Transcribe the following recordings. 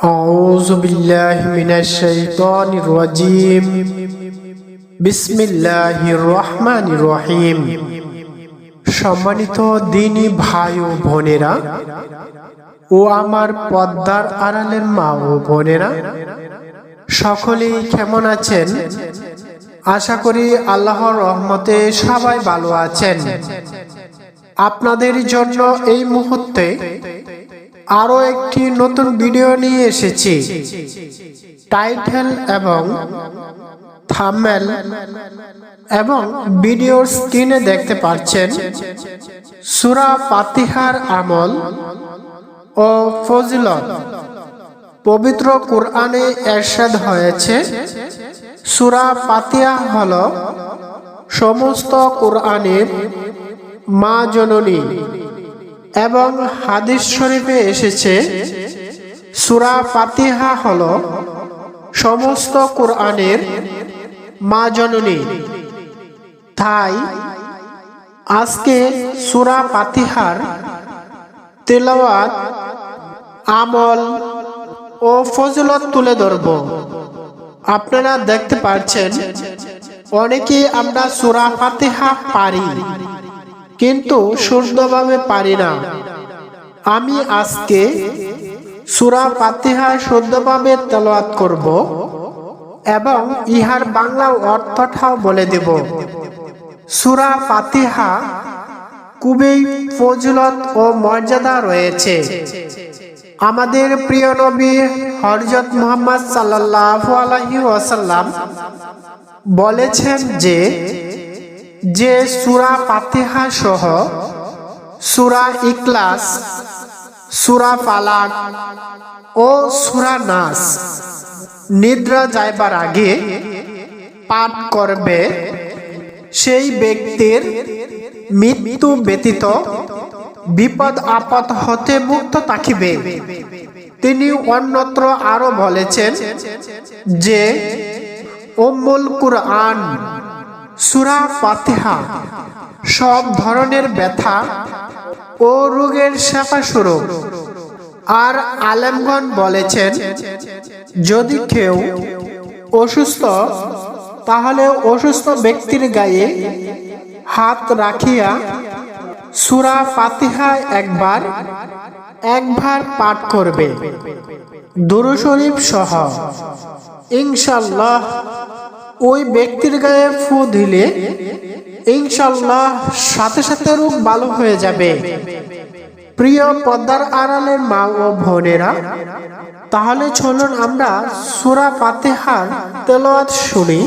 أعوذ بالله من الشيطان الرجيم بسم الله الرحمن الرحيم সম্মানিত দিনী ভাই ও বোনেরা ও আমার পদ্মার আড়ালের মা ও বোনেরা সকলেই কেমন আছেন আশা করি আল্লাহর রহমতে সবাই ভালো আছেন আপনাদের জন্য এই মুহূর্তে আরও একটি নতুন ভিডিও নিয়ে এসেছি। টাইটেল এবং থাম্বেল এবং ভিডিওর স্ক্রিনে দেখতে পাচ্ছেন সুরা পাতিহার আমল ও ফজিলত। পবিত্র কোরআনে এরশাদ হয়েছে। সুরা পাতিয়া হল সমস্ত কোরআনের মা জননী। এবং হাদিস শরীফে এসেছে, সুরা ফাতিহা হল সমস্ত কোরআনের মা জননী। তাই আজকে সুরা ফাতিহার তেলাওয়াত, আমল ও ফজলত তুলে ধরব। আপনারা দেখতে পাচ্ছেন অনেকে আমরা সুরা ফাতিহা পারি। কিন্তু শুদ্ধভাবে পারি না। আমি আজকে সুরা পাতিহা শুদ্ধভাবে তেলাওয়াত করব এবং ইহার বাংলা অর্থটাও বলে দেব। সুরা পাতিহা খুবই ফজলত ও মর্যাদা রয়েছে। আমাদের প্রিয় নবী হরজত মোহাম্মদ সাল্লাহ আলহি ওয়াসাল্লাম বলেছেন যে যে সুরা পাতিহা সহ সুরা ইকলাস সুরা ফালাক ও সুরা নাস নিদ্রা যাইবার আগে পাঠ করবে সেই ব্যক্তির মৃত্যু ব্যতীত বিপদ আপদ হতে মুক্ত থাকিবে। তিনি অন্যত্র আরও বলেছেন যে ওম্মুল কুরআন সুরা ফাতিহা। সব ধরনের ব্যথা ও রোগের সেবা শুরু। আর আলেমগণ বলেছেন, যদি কেউ অসুস্থ, তাহলে অসুস্থ ব্যক্তির গায়ে হাত রাখিয়া সুরা ফাতিহা একবার একবার পাঠ করবে। দুরু শরীফ সহ। ইনশাল্লাহ ওই ব্যক্তির গায়ে ফু দিলে ইনশাল্লাহ সাথে সাথে রোগ ভালো হয়ে যাবে প্রিয় পদ্মার আড়ালের মা ও বোনেরা তাহলে চলুন আমরা সুরা ফাতেহার তেলাওয়াত শুনি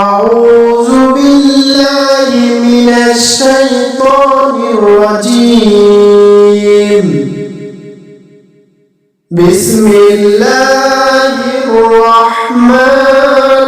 أعوذ بالله من الشيطان الرجيم بسم الله الرحمن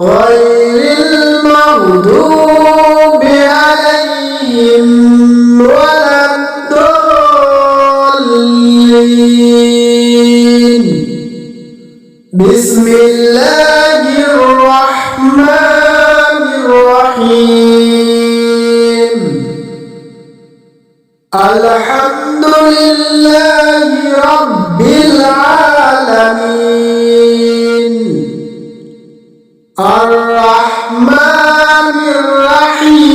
غير المغضوب عليهم ولا الضالين. بسم الله الرحمن الرحيم. الحمد لله رب العالمين. الرحمن الرحيم.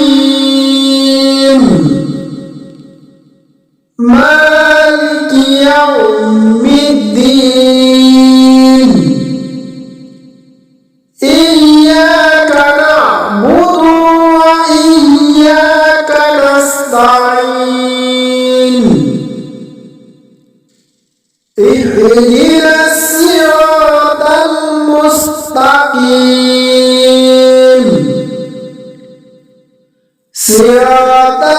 مالك يوم الدين. إياك نعبد وإياك نستعين. اهدنا صراط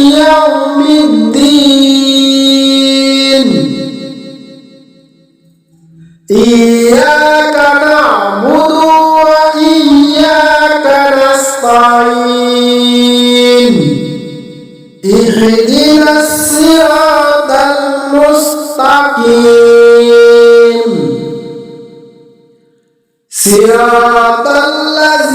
يوم الدين. إياك نعبد وإياك نستعين. اهدنا الصراط المستقيم. صراط أنعمت